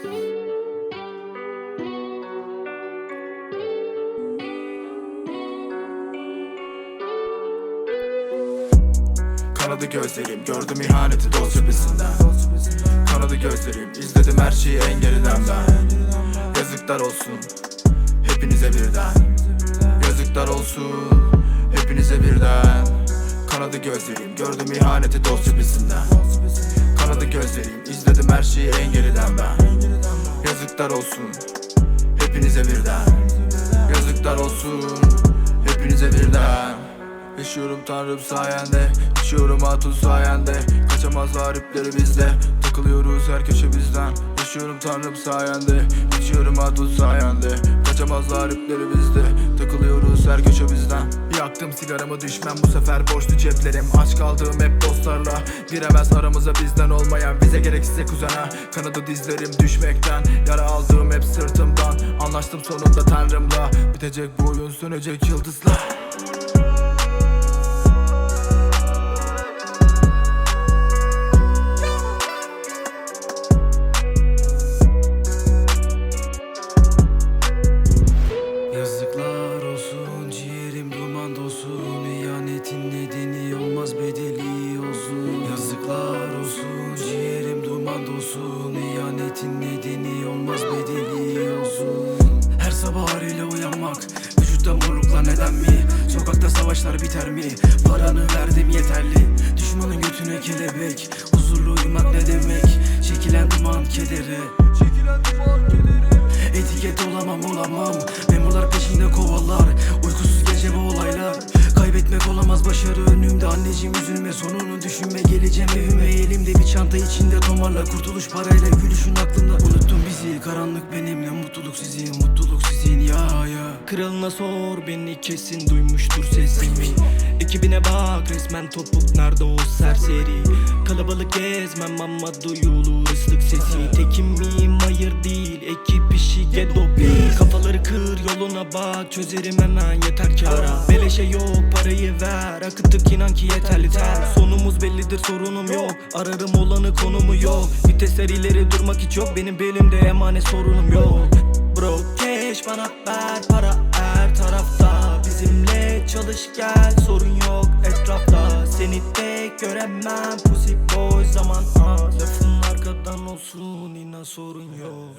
Kanadı gözlerim gördüm ihaneti dost cephesinden Kanadı gözlerim izledim her şeyi engelinden ben Yazıklar olsun hepinize birden. Yazıklar olsun hepinize birden. Kanadı gözlerim gördüm ihaneti dost cephesinden Kanadı gözlerim izledim her şeyi en geriden ben. Yazıklar olsun. Hepinize birden. Yazıklar olsun. Hepinize birden. Yaşıyorum tanrım sayende. Yaşıyorum hatun sayende. Kaçamazlar ipleri bizde. Takılıyoruz her köşe bizden. Yaşıyorum tanrım sayende. Yaşıyorum hatun sayende Kaçamazlar ipleri bizde. Takılıyoruz her köşe bizden. Yaktım sigaramı düşmem bu sefer boştu ceplerim. Aç kaldığım hep dostlarla. Giremez aramıza bizden olmayan Bize gerek size kuzena Kanadı dizlerim düşmekten Yara aldığım hep sırtımdan. Anlaştım sonunda tanrımla. Bitecek bu oyun sönecek yıldızla Vücutta morluklar neden mi? Sokakta savaşlar biter mi? Paranı verdim yeterli. Düşmanın götüne kelebek. Huzurlu uyumak ne demek? Çekilen duman kederi. Etiket olamam olamam. Memurlar peşinde kovalar. Uykusuz gece bu olaylar. Kaybetmek olamaz başarı önümde. Anneciğim üzülme sonunu düşünme. Geleceğim evime. Elimde bir çanta içinde tomarla Kurtuluş parayla gülüşün aklımda. Unuttum bizi. Karanlık benimle. Mutluluk sizin mutluluk ya Kralına sor beni kesin duymuştur sesimi. Ekibine bak resmen topuk nerede o serseri? Kalabalık gezmem ama duyulur ıslık sesi. Tekim miyim? Hayır değil ekip işi gedopi. Kafaları kır yoluna bak çözerim hemen yeter ki ara. Beleşe yok parayı ver akıttık inan ki yeterli ter. Sonumuz bellidir sorunum yok. Ararım olanı konumu yok. Vitesler ileri durmak hiç yok. Benim belimde emanet sorunum yok Cash bana ver para her tarafta. Bizimle çalış gel sorun yok etrafta. Seni tek göremem pussy boy zaman az Lafın arkadan olsun inan sorun yok